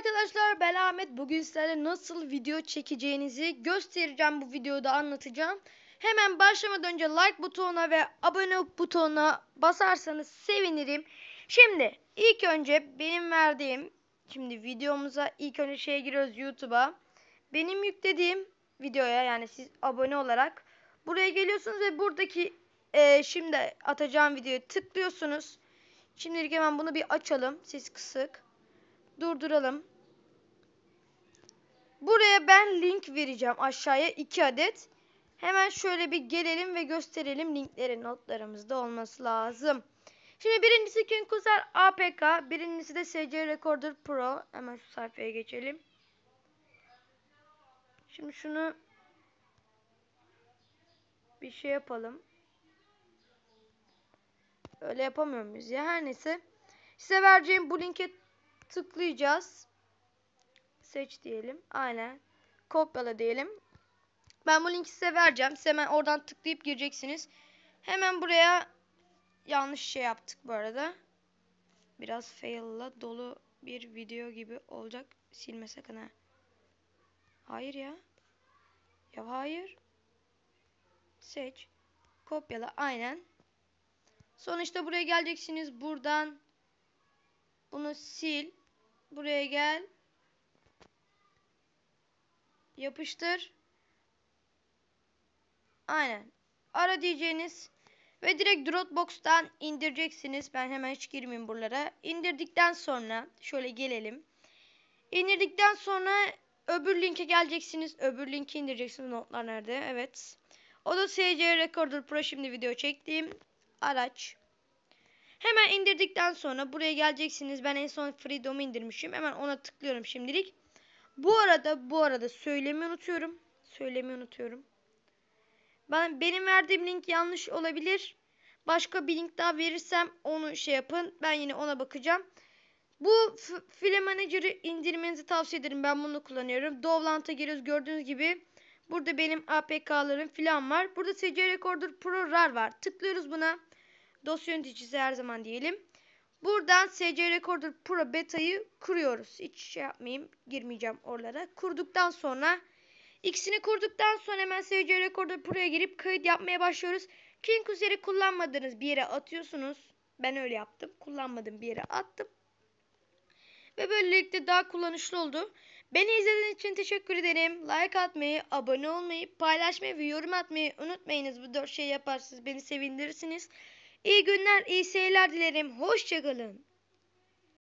arkadaşlar ben Ahmet. Bugün sizlerle nasıl video çekeceğinizi göstereceğim bu videoda anlatacağım. Hemen başlamadan önce like butonuna ve abone butonuna basarsanız sevinirim. Şimdi ilk önce benim verdiğim şimdi videomuza ilk önce şeye giriyoruz YouTube'a. Benim yüklediğim videoya yani siz abone olarak buraya geliyorsunuz ve buradaki e, şimdi atacağım videoyu tıklıyorsunuz. Şimdilik hemen bunu bir açalım. Ses kısık. Durduralım. Buraya ben link vereceğim aşağıya 2 adet. Hemen şöyle bir gelelim ve gösterelim linklerin notlarımızda olması lazım. Şimdi birincisi Kinkuser APK, birincisi de SC Recorder Pro. Hemen şu sayfaya geçelim. Şimdi şunu bir şey yapalım. Öyle yapamıyor muyuz ya? Her neyse. Size vereceğim bu linke tıklayacağız. Seç diyelim. Aynen. Kopyala diyelim. Ben bu linki size vereceğim. Siz hemen oradan tıklayıp gireceksiniz. Hemen buraya yanlış şey yaptık bu arada. Biraz fail'la dolu bir video gibi olacak. Silme sakın ha. Hayır ya. Ya hayır. Seç. Kopyala. Aynen. Sonuçta buraya geleceksiniz. Buradan bunu sil. Buraya gel. Yapıştır. Aynen. Ara diyeceğiniz ve direkt Dropbox'tan indireceksiniz. Ben hemen hiç girmeyeyim buralara. İndirdikten sonra şöyle gelelim. İndirdikten sonra öbür linke geleceksiniz. Öbür linki indireceksiniz. Notlar nerede? Evet. O da SC Recorder Pro şimdi video çektiğim araç. Hemen indirdikten sonra buraya geleceksiniz. Ben en son Freedom'u indirmişim. Hemen ona tıklıyorum şimdilik. Bu arada bu arada söylemeyi unutuyorum. Söylemeyi unutuyorum. Ben benim verdiğim link yanlış olabilir. Başka bir link daha verirsem onu şey yapın. Ben yine ona bakacağım. Bu File Manager'ı indirmenizi tavsiye ederim. Ben bunu kullanıyorum. Dovlant'a giriyoruz. Gördüğünüz gibi burada benim APK'larım falan var. Burada SC Recorder Pro RAR var. Tıklıyoruz buna. Dosya yöneticisi her zaman diyelim. Buradan SC Recorder Pro beta'yı kuruyoruz. Hiç şey yapmayayım. Girmeyeceğim oralara. Kurduktan sonra ikisini kurduktan sonra hemen SC Recorder Pro'ya girip kayıt yapmaya başlıyoruz. King üzeri kullanmadığınız bir yere atıyorsunuz. Ben öyle yaptım. Kullanmadığım bir yere attım. Ve böylelikle daha kullanışlı oldu. Beni izlediğiniz için teşekkür ederim. Like atmayı, abone olmayı, paylaşmayı ve yorum atmayı unutmayınız. Bu dört şey yaparsınız beni sevindirirsiniz. İyi günler, iyi seyirler dilerim. Hoşçakalın.